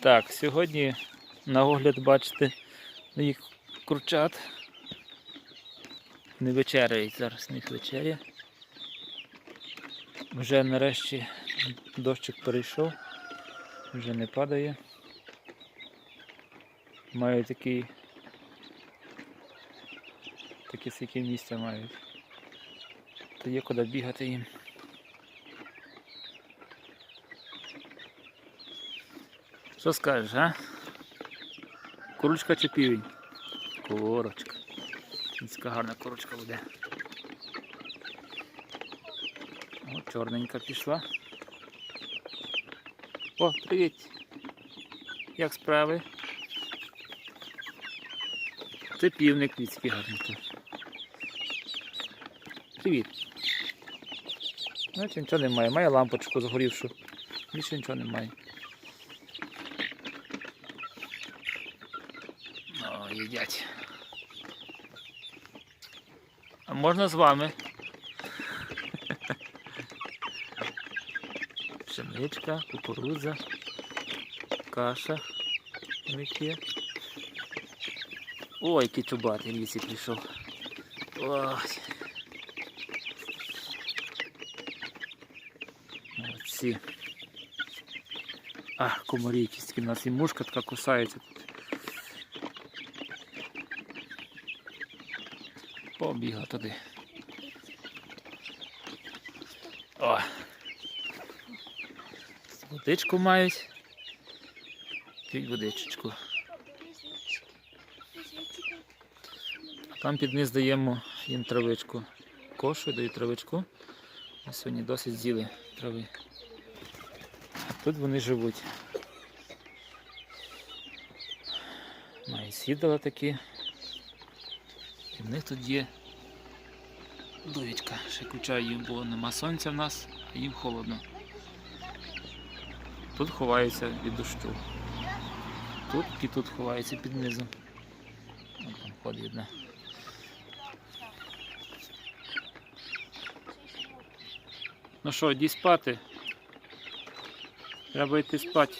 Так, сьогодні на огляд бачите їх курчат. Не вечеряють зараз, них вечеря. Вже нарешті дощик перейшов, вже не падає. Маю такий таке скільки місця мають. То є куди бігати їм. Що скажеш, а? Курочка чи півень? Курочка. Така гарна курочка буде. О, чорненька пішла. О, привіт! Як справи? Це півник людський гарний. Привіт. Значить нічого немає. Має лампочку згорівшу. Більше нічого немає. Їдять. А можна з вами? Пшеничка, кукурудза, каша в. Ой, який чубатий лісі прийшов. Ой. Молодці. А, комарі якісь у нас і мушка така кусається тут. Побігла туди. О. Водичку мають. П'ють водичечку. Там під низ даємо їм травичку. Кошу даю травичку. А сьогодні досить з'їли трави. А тут вони живуть. Мають сідала такі. В них тут є дуєчка. Ще включаю їм, бо нема сонця в нас, а їм холодно. Тут ховаються від дощу. Тут і тут ховаються під низом. Вон там ходить одна. Ну що, йди спати. Треба йти спати.